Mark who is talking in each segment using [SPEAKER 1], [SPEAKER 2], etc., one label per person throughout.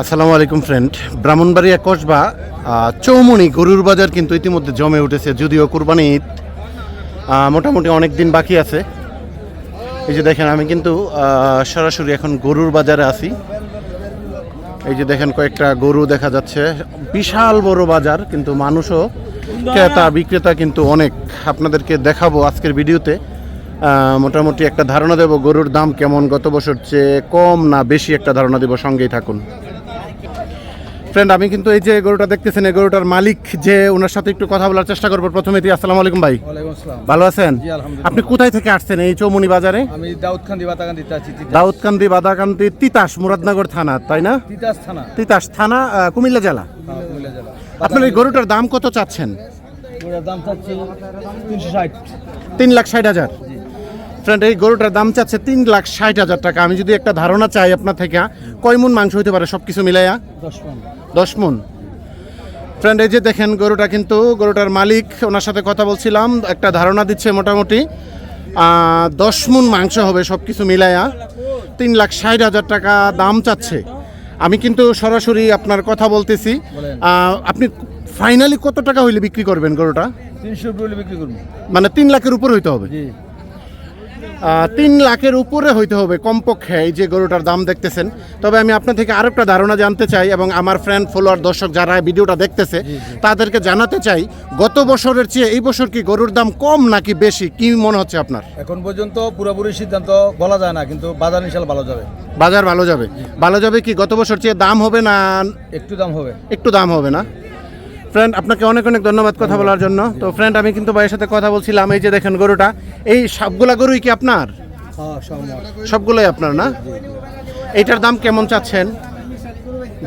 [SPEAKER 1] আসসালামু আলাইকুম ফ্রেন্ড ব্রাহ্মণবাড়িয়া কসবা চৌমুনি গরুর বাজার কিন্তু ইতিমধ্যে জমে উঠেছে, যদিও কুরবানি ঈদ। মোটামুটি অনেক দিন বাকি আছে। এই যে দেখেন, আমি কিন্তু সরাসরি এখন গরুর বাজারে আছি। এই যে দেখেন, কয়েকটা গরু দেখা যাচ্ছে। বিশাল বড় বাজার, কিন্তু মানুষও, ক্রেতা, বিক্রেতা কিন্তু অনেক। আপনাদেরকে দেখাবো আজকের ভিডিওতে। মোটামুটি একটা ধারণা দেব গরুর দাম কেমন গত বছর চেয়ে কম না বেশি একটা ধারণা দেব সঙ্গেই থাকুন। ফ্রেন্ড আমি কিন্তু এই যে গরুটা দেখতেছেন এই গরুটার মালিক যে ওনার সাথে একটু কথা বলার চেষ্টা করব। প্রথমে আসসালামু আলাইকুম ভাই। ভালো আছেন? আপনি কোথায় থেকে আসছেন এই চৌমনি বাজারে?
[SPEAKER 2] আমি
[SPEAKER 1] দাউদকান্দি বাদাকান্দি তিতাস। মুরাদনগর থানা তাই না?
[SPEAKER 2] তিতাস থানা।
[SPEAKER 1] তিতাস
[SPEAKER 2] হ্যাঁ, কুমিল্লা জেলা।
[SPEAKER 1] আপনার এই গরুটার দাম কত চাচ্ছেন?
[SPEAKER 2] দাম চাচ্ছি তিনশো ষাট।
[SPEAKER 1] তিন লাখ ষাট হাজার। ফ্রেন্ড এই গরুটার দাম চাচ্ছে তিন লাখ ষাট হাজার টাকা। আমি যদি একটা ধারণা চাই আপনার থেকে কয় মন মাংস হইতে পারে সব কিছু মিলাইয়া?
[SPEAKER 2] দশ
[SPEAKER 1] মন। ফ্রেন্ড এই যে দেখেন গরুটা কিন্তু গরুটার মালিক ওনার সাথে কথা বলছিলাম একটা ধারণা দিচ্ছে মোটামুটি। দশ মন মাংস হবে সব কিছু মিলাইয়া। তিন লাখ ষাট হাজার টাকা দাম চাচ্ছে। আমি কিন্তু সরাসরি আপনার কথা বলতেছি। আপনি ফাইনালি কত টাকা হইলে বিক্রি করবেন গরুটা?
[SPEAKER 2] তিনশো বিক্রি করব।
[SPEAKER 1] মানে তিন লাখের উপর হইতে হবে। তিন লাখের উপরে হইতে হবে কমপক্ষে এই যে গরুটার দাম দেখতেছেন। তবে আমি আপনার থেকে আরও একটা ধারণা জানতে চাই এবং আমার ফ্রেন্ড ফলোয়ার দর্শক যারা ভিডিওটা দেখতেছে তাদেরকে জানাতে চাই গত বছরের চেয়ে এই বছর কি গরুর দাম কম নাকি বেশি? কি মনে হচ্ছে আপনার?
[SPEAKER 2] এখন পর্যন্ত পুরোপুরি সিদ্ধান্ত বলা যায় না কিন্তু বাজার ইনশাল ভালো যাবে।
[SPEAKER 1] বাজার ভালো যাবে। ভালো যাবে কি গত বছর চেয়ে দাম হবে না?
[SPEAKER 2] একটু দাম হবে।
[SPEAKER 1] একটু দাম হবে না? ফ্রেন্ড আপনাকে অনেক অনেক ধন্যবাদ কথা বলার জন্য। তো ফ্রেন্ড আমি কিন্তু ভাইয়ের সাথে কথা বলছিলাম এই যে দেখেন গরুটা এই সবগুলা গরুই কি আপনার?
[SPEAKER 2] হ্যাঁ
[SPEAKER 1] সবগুলোই আপনার না? এইটার দাম কেমন চাচ্ছেন?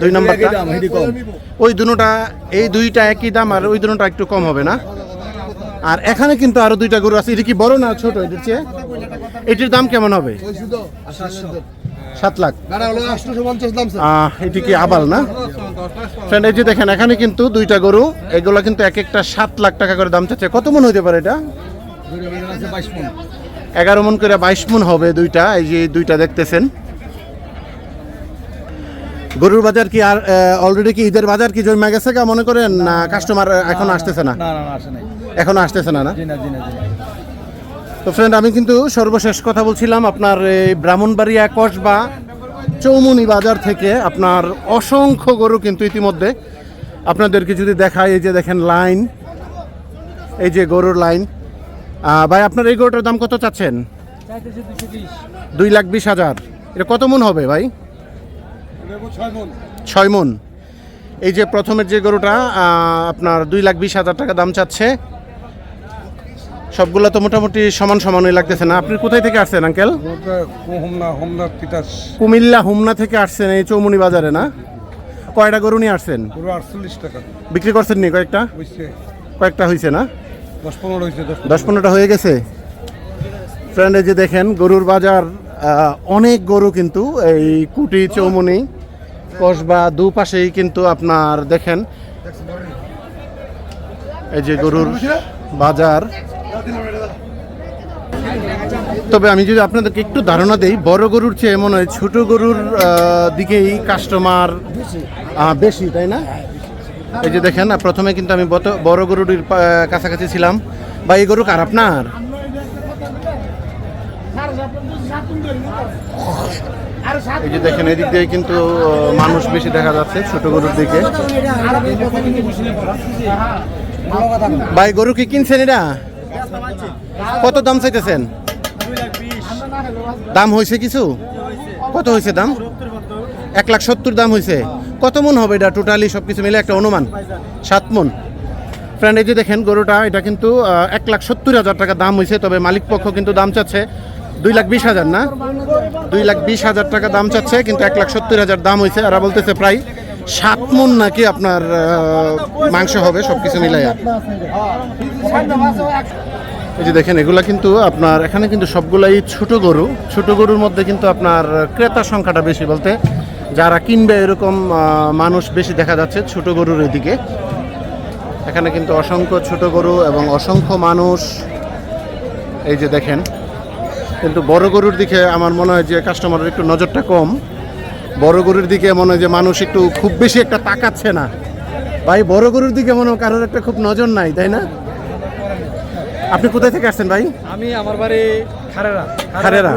[SPEAKER 1] দুই নম্বরটা?
[SPEAKER 2] কম।
[SPEAKER 1] ওই দুটোটা এই দুইটা একই দাম আর ওই দুটোটা একটু কম হবে না? আর এখানে কিন্তু আরও দুইটা গরু আছে। এটা কি বড় না ছোট এটার চেয়ে? এটির দাম কেমন হবে? সাত লাখ। এটি কি আবাল না? ফ্রেন্ড এই যে দেখেন এখানে কিন্তু দুইটা গরু এগুলো কিন্তু এক একটা সাত লাখ টাকা করে দাম চাচ্ছে। কত মন হইতে পারে এটা? এগারো মন করে বাইশ মন হবে দুইটা এই যে দুইটা দেখতেছেন। গরুর বাজার কি আর অলরেডি কি ঈদের বাজার কি জমে গেছে মনে করেন না কাস্টমার এখন আসতেছে না? এখন আসতেছে না না। তো ফ্রেন্ড আমি কিন্তু সর্বশেষ কথা বলছিলাম আপনার এই ব্রাহ্মণবাড়িয়া কসবা চৌমুনি বাজার থেকে আপনার অসংখ্য গরু কিন্তু ইতিমধ্যে আপনাদেরকে যদি দেখায় এই যে দেখেন লাইন, এই যে গরুর লাইন। ভাই, আপনার এই গরুটার দাম কত চাচ্ছেন? দুই লাখ বিশ হাজার। এটা কত মন হবে ভাই? ছয় মন। এই যে প্রথমের যে গরুটা আপনার দুই লাখ বিশ হাজার টাকা দাম চাচ্ছে। সবগুলো তো মোটামুটি সমান সমানই লাগতেছে না। আপনি কোথায় থেকে আসছেন আঙ্কেল? কুমিল্লা হুমনা থেকে আসছেন এই চৌমুনি বাজারে না? কয়টা গরু নিয়ে আসছেন? বিক্রি করছেন নি কয়েকটা? কয়েকটা হয়েছে না?
[SPEAKER 3] দশ
[SPEAKER 1] পনেরোটা হয়ে গেছে? ফ্রেন্ড যে দেখেন গরুর বাজার অনেক গরু কিন্তু এই কুটি চৌমুনি কসবা দুপাশেই কিন্তু আপনার দেখেন এই যে গরুর বাজার। তবে আমি যদি আপনাদেরকে একটু ধারণা দেই, বড় গরুর চেয়ে মনে হয় ছোট গরুর দিকেই কাস্টমার বেশি, তাই না? এই যে দেখেন প্রথমে কিন্তু আমি বড় গরুর কাছাকাছি ছিলাম। বা এই গরু কার আপনার? এই যে দেখেন, এদিক দিয়ে কিন্তু মানুষ বেশি দেখা যাচ্ছে ছোট গরুর দিকে। ভাই, গরু কি কিনছেন এটা? কত দাম চাইতেছেন? দাম হয়েছে কিছু? কত হয়েছে দাম? এক লাখ সত্তর দাম হয়েছে। কত মন হবে এটা? টোটালি সব কিছু মিলে একটা অনুমান। সাত মন। ফ্রেন্ড এই যে দেখেন গরুটা, এটা কিন্তু এক লাখ সত্তর হাজার টাকা দাম হয়েছে, তবে মালিক পক্ষ কিন্তু দাম চাচ্ছে দুই লাখ বিশ হাজার, না? দুই লাখ বিশ হাজার টাকা দাম চাচ্ছে, কিন্তু এক লাখ সত্তর হাজার দাম হয়েছে। আর বলতেছে প্রায় সাত মন নাকি আপনার মাংস হবে সব কিছু মিলাইয়া? এই যে দেখেন, এগুলা কিন্তু আপনার, এখানে কিন্তু সবগুলাই ছোট গরু। ছোট গরুর মধ্যে কিন্তু আপনার, ক্রেতার সংখ্যাটা বেশি বলতে, যারা কিনবে এরকম মানুষ বেশি দেখা যাচ্ছে ছোট গরুর এদিকে। এখানে কিন্তু অসংখ্য ছোট গরু এবং অসংখ্য মানুষ। এই যে দেখেন, কিন্তু বড় গরুর দিকে আমার মনে হয় যে কাস্টমারের একটু নজরটা কম। বড় গরুর দিকে মনে হয় যে মানুষ একটু খুব বেশি একটা তাকাচ্ছে না। ভাই বড় গরুর দিকে মনে হয় কারোর একটা খুব নজর নাই তাই না? আপনি কোথায় থেকে আসছেন ভাই?
[SPEAKER 2] আমি আমার বাড়ি খারেরা
[SPEAKER 1] খারেরা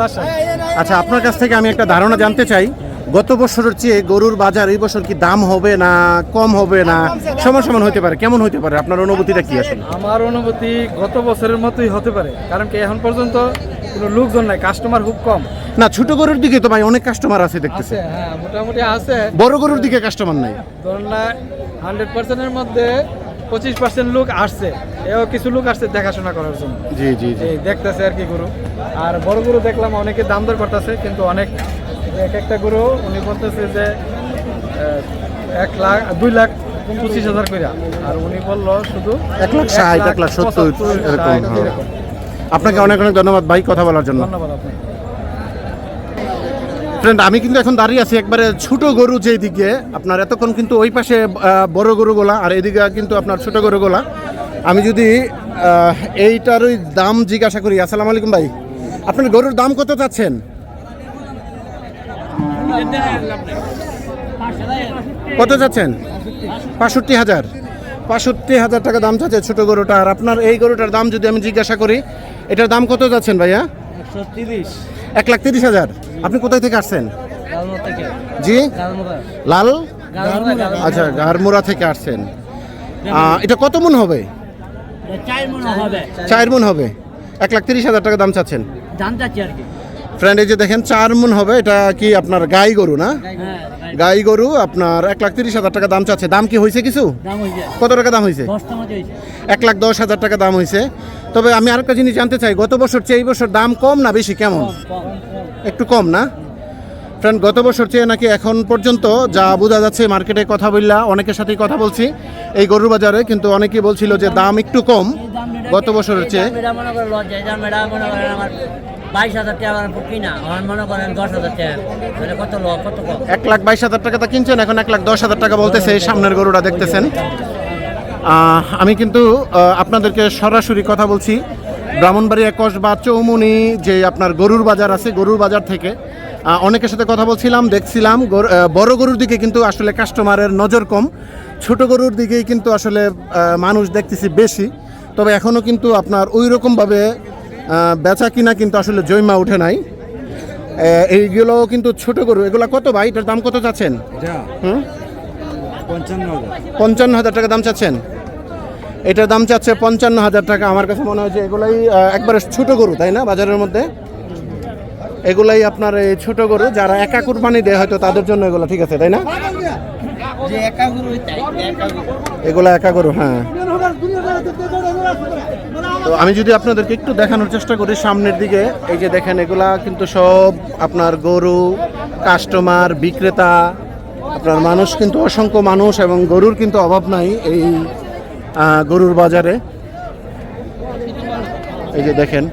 [SPEAKER 1] আচ্ছা আপনার কাছ থেকে আমি একটা ধারণা জানতে চাই। গত বছরের চেয়ে গরুর বাজার এই বছর কি দাম হবে না কম হবে না? সমান সমান হতে পারে কেমন হতে পারে? আপনার অনুভূতিটা কি আসলে?
[SPEAKER 2] আমার অনুভূতি গত বছরের মতোই হতে পারে কারণ কি এখন পর্যন্ত কোনো লোকজন নাই কাস্টমার খুব কম।
[SPEAKER 1] না ছোট গরুর দিকে তো ভাই অনেক কাস্টমার আছে দেখতেছে।
[SPEAKER 2] হ্যাঁ মোটামুটি আছে।
[SPEAKER 1] বড় গরুর দিকে কাস্টমার নাই।
[SPEAKER 2] ধরুন না হান্ড্রেড পার্সেন্টের মধ্যে পঁচিশ পার্সেন্ট লোক আসছে এও কিছু লোক আসছে দেখাশোনা করার জন্য।
[SPEAKER 1] জি জি জি।
[SPEAKER 2] দেখতেছে আর কি গরু। আর বড় গরু দেখলাম অনেকে দাম দর করতেছে কিন্তু অনেক এক একটা গরু উনি বলতেছে যে এক লাখ দুই লাখ পঁচিশ হাজার করে আর উনি বলল শুধু
[SPEAKER 1] এক লাখ ষাট, এক লাখ সত্তর, এরকম, হ্যাঁ। আপনাকে অনেক অনেক ধন্যবাদ ভাই কথা বলার জন্য।
[SPEAKER 2] ধন্যবাদ আপনাকে।
[SPEAKER 1] ফ্রেন্ড আমি কিন্তু এখন দাঁড়িয়ে আছি একবারে ছোট গরু যেই দিকে আপনার এতক্ষণ কিন্তু ওই পাশে বড় গরুগুলা আর এদিকে কিন্তু আপনার ছোট গরুগুলা। আমি যদি আহ, এইটারই দাম জিজ্ঞাসা করি আসসালামু আলাইকুম ভাই। আপনার গরুর দাম কত চাচ্ছেন? কত চাচ্ছেন পাঁষট্টি হাজার। পাঁষট্টি হাজার টাকা দাম চাচ্ছে ছোট গরুটা আর আপনার এই গরুটার দাম যদি আমি জিজ্ঞাসা করি এটার দাম কত যাচ্ছেন ভাইয়া? এক লাখ তিরিশ হাজার। আপনি কোথায় থেকে আসছেন? জি? লাল? আচ্ছা গারমুরা থেকে আসছেন। এটা কত মন হবে?
[SPEAKER 4] চার মনে হবে।
[SPEAKER 1] এক লাখ তিরিশ হাজার টাকা দাম চাচ্ছেন।
[SPEAKER 4] জানতে চাচ্ছি আর কি।
[SPEAKER 1] ফ্রেন্ড এই যে দেখেন চার মন হবে এটা কি আপনার গাই গরু না?
[SPEAKER 4] হ্যাঁ
[SPEAKER 1] গাই গরু। আপনার এক লাখ তিরিশ হাজার টাকা দাম চাচ্ছে। দাম কি হয়েছে কিছু? কত টাকা দাম হয়েছে? এক লাখ দশ হাজার টাকা দাম হয়েছে। তবে আমি আরেকটা জিনিস জানতে চাই গত বছর চেয়ে এই বছর দাম কম না বেশি কেমন? একটু কম না? ফ্রেন্ড গত বছর চেয়ে নাকি এখন পর্যন্ত যা বোঝা যাচ্ছে মার্কেটে কথা বললা অনেকের সাথেই কথা বলছি। এই গরুর বাজারে কিন্তু অনেকেই বলছিল যে দাম একটু কম গত বছরের চেয়ে।
[SPEAKER 4] বাইশ হাজার টাকা কিনা আমার মনে করেন দশ হাজার টাকা। কত ল, কত
[SPEAKER 1] এক লাখ বাইশ হাজার টাকা তা কিনছেন, এখন এক লাখ দশ হাজার টাকা বলতেছে এই সামনের গরুটা দেখতেছেন। আমি কিন্তু আপনাদেরকে সরাসরি কথা বলছি। ব্রাহ্মণবাড়ি ব্রাহ্মণবাড়িয়া কসবা চৌমুনি যে আপনার গরুর বাজার আছে, গরুর বাজার থেকে অনেকের সাথে কথা বলছিলাম, দেখছিলাম। বড় গরুর দিকে কিন্তু আসলে কাস্টমারের নজর কম। ছোট গরুর দিকেই কিন্তু আসলে মানুষ দেখতেছি বেশি। তবে এখনও কিন্তু আপনার ওই রকমভাবে বেচা কিনা কিন্তু আসলে জৈমা উঠে নাই। এইগুলো কিন্তু ছোট গরু। এগুলো কত ভাই? এটার দাম কত চাচ্ছেন? হুম?
[SPEAKER 3] পঞ্চান্ন হাজার।
[SPEAKER 1] টাকা দাম চাচ্ছেন? এটার দাম চাচ্ছে পঞ্চান্ন হাজার টাকা। আমার কাছে মনে হয় যে এগুলাই একবারে ছোট গরু তাই না বাজারের মধ্যে? এগুলাই আপনার এই ছোট গরু যারা একা কুরবানি দেয় হয়তো তাদের জন্য এগুলো ঠিক আছে তাই না?
[SPEAKER 4] যে একা গরু একা গরু।
[SPEAKER 1] এগুলো একা গরু হ্যাঁ। তো আমি যদি আপনাদেরকে একটু দেখানোর চেষ্টা করি সামনের দিকে, এই যে দেখেন, এগুলা কিন্তু সব আপনার গরু কাস্টমার বিক্রেতা, আপনার মানুষ কিন্তু অসংখ্য মানুষ এবং গরুর কিন্তু অভাব নাই এই গরুর বাজারে। এই যে দেখেন।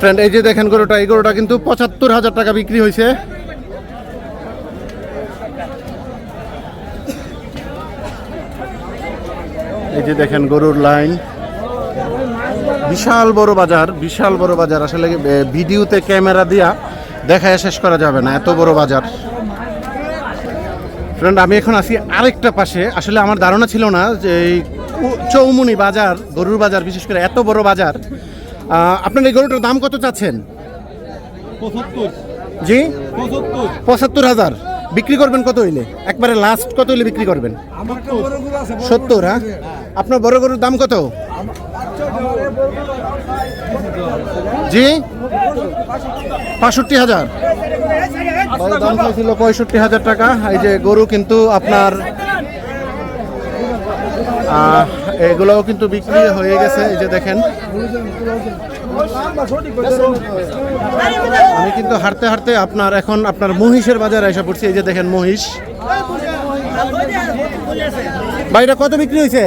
[SPEAKER 1] ফ্রেন্ড এই যে দেখেন গরুটা, এই গরুটা কিন্তু পঁচাত্তর হাজার টাকা বিক্রি হয়েছে। এই যে দেখেন গরুর লাইন। বিশাল বড় বাজার বিশাল বড় বাজার। আসলে ভিডিওতে ক্যামেরা দিয়া দেখায় শেষ করা যাবে না এত বড় বাজার। ফ্রেন্ড আমি এখন আছি আরেকটা পাশে। আসলে আমার ধারণা ছিল না যে এই চৌমুনি বাজার গরুর বাজার বিশেষ করে এত বড় বাজার। আপনার এই গরুটার দাম কত চাচ্ছেন? জি? পঁচাত্তর হাজার। বিক্রি করবেন কত হইলে? একবারে লাস্ট কত হইলে বিক্রি করবেন? সত্তর হ্যাঁ? আপনার বড় গরুর দাম কত? জি? পাঁষট্টি হাজার। দাম চাইছিল পঁয়ষট্টি হাজার টাকা। এই যে গরু কিন্তু আপনার এগুলোও কিন্তু বিক্রি হয়ে গেছে, এই যে দেখেন। আমি কিন্তু হাঁটতে হাঁটতে আপনার এখন আপনার মহিষের বাজারে এসে পড়ছি, এই যে দেখেন মহিষ। বাইরে কত বিক্রি হয়েছে?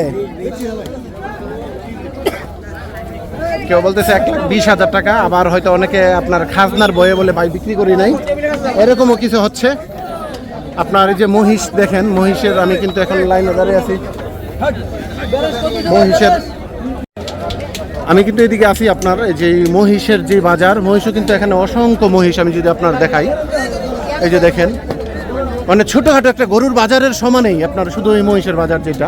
[SPEAKER 1] কেউ বলতেছে এক লাখ বিশ হাজার টাকা, আবার হয়তো অনেকে আপনার খাজনার বয়ে বলে ভাই বিক্রি করি নাই। এরকমও কিছু হচ্ছে। আপনার এই যে মহিষ দেখেন, মহিষের আমি কিন্তু এখন লাইনে দাঁড়িয়ে আছি। মহিষের আমি কিন্তু এদিকে আসি আপনার যে মহিষের যে বাজার, মহিষও কিন্তু এখানে অসংখ্য মহিষ আমি যদি আপনার দেখাই। এই যে দেখেন মানে ছোটোখাটো একটা গরুর বাজারের সমানেই আপনার শুধু এই মহিষের বাজার যেটা।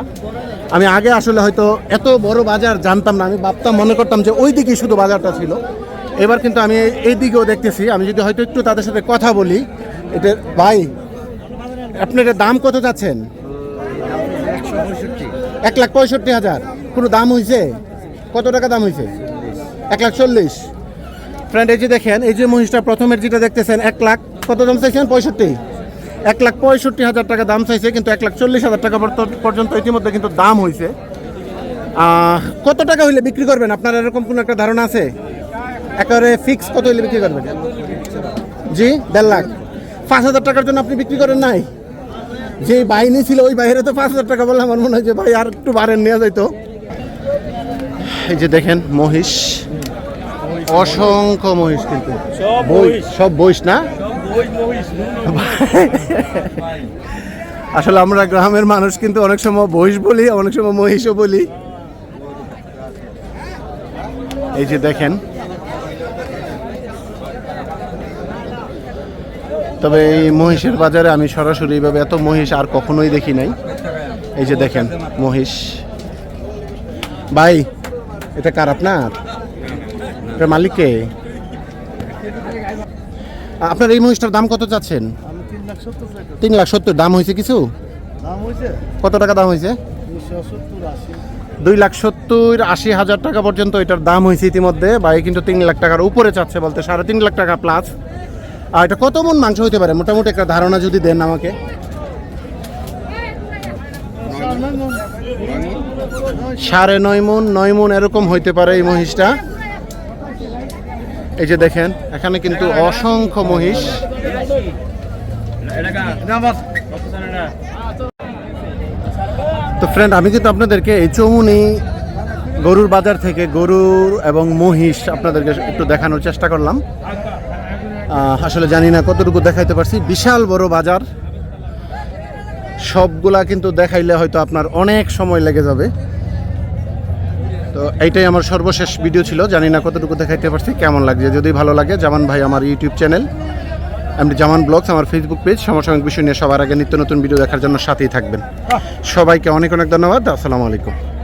[SPEAKER 1] আমি আগে আসলে হয়তো এত বড় বাজার জানতাম না, আমি ভাবতাম, মনে করতাম যে ওই দিকেই শুধু বাজারটা ছিল। এবার কিন্তু আমি এই দিকেও দেখতেছি, আমি যদি হয়তো একটু তাদের সাথে কথা বলি এটা ভাই আপনার দাম কত যাচ্ছেন?
[SPEAKER 3] একশো পঁয়ষট্টি।
[SPEAKER 1] এক লাখ পঁয়ষট্টি হাজার। কোনো দাম হয়েছে কত টাকা দাম হয়েছে এক লাখ চল্লিশ। ফ্রেন্ড এই যে দেখেন, এই যে মহিষটা প্রথমের যেটা দেখতেছেন, এক লাখ। কত দাম চাইছেন? পঁয়ষট্টি। এক লাখ পঁয়ষট্টি হাজার টাকা দাম চাইছে, কিন্তু এক লাখ চল্লিশ হাজার টাকা পর্যন্ত ইতিমধ্যে কিন্তু দাম হয়েছে কত টাকা হইলে বিক্রি করবেন? আপনার এরকম কোনো একটা ধারণা আছে? একেবারে ফিক্স কত হইলে বিক্রি করবেন? জি, দেড় লাখ। পাঁচ হাজার টাকার জন্য আপনি বিক্রি করেন নাই? যে বাহিনী ছিল ওই বাইরে তো পাঁচ হাজার টাকা বললাম আমার মনে হয় যে ভাই আর একটু বাড়েন নেওয়া যাইতো। এই যে দেখেন মহিষ। অসংখ্য মহিষ কিন্তু। সব বইস না? আসলে আমরা গ্রামের মানুষ কিন্তু অনেক সময় বহিষ বলি অনেক সময় মহিষও বলি। এই যে দেখেন তবে এই মহিষের বাজারে আমি সরাসরি এইভাবে এত মহিষ আর কখনোই দেখি নাই। এই যে দেখেন মহিষ। ভাই এটা কার আপনার? এটা মালিককে আপনার এই মহিষটার দাম কত চাচ্ছেন?
[SPEAKER 3] তিন লাখ সত্তর।
[SPEAKER 1] দাম হয়েছে কিছু? কত টাকা দাম হয়েছে? দুই লাখ সত্তর আশি হাজার টাকা পর্যন্ত এটার দাম হয়েছে ইতিমধ্যে। ভাই কিন্তু তিন লাখ টাকার উপরে চাচ্ছে বলতে সাড়ে তিন লাখ টাকা প্লাস আর এটা কত মন মাংস হতে পারে? মোটামুটি একটা ধারণা যদি দেন আমাকে। সাড়ে নয় মন নয় মন এরকম হইতে পারে এই মহিষটা। এই যে দেখেন, এখানে কিন্তু অসংখ্য মহিষ। তো ফ্রেন্ড আমি কিন্তু আপনাদেরকে এই চৌমুনি গরুর বাজার থেকে গরুর এবং মহিষ আপনাদেরকে একটু দেখানোর চেষ্টা করলাম। আসলে জানি না কতটুকু দেখাইতে পারছি। বিশাল বড় বাজার। সবগুলা কিন্তু দেখাইলে হয়তো আপনার অনেক সময় লেগে যাবে। তো এইটাই আমার সর্বশেষ ভিডিও ছিল। জানি না কতটুকু দেখাইতে পারছি, কেমন লাগছে? যদি ভালো লাগে, জামান ভাই আমার ইউটিউব চ্যানেল আমি জামান ব্লগস, আমার ফেসবুক পেজ সমসাময়িক বিষয় নিয়ে সবার আগে নিত্য নতুন ভিডিও দেখার জন্য সাথেই থাকবেন। সবাইকে অনেক অনেক ধন্যবাদ। আসসালামু আলাইকুম।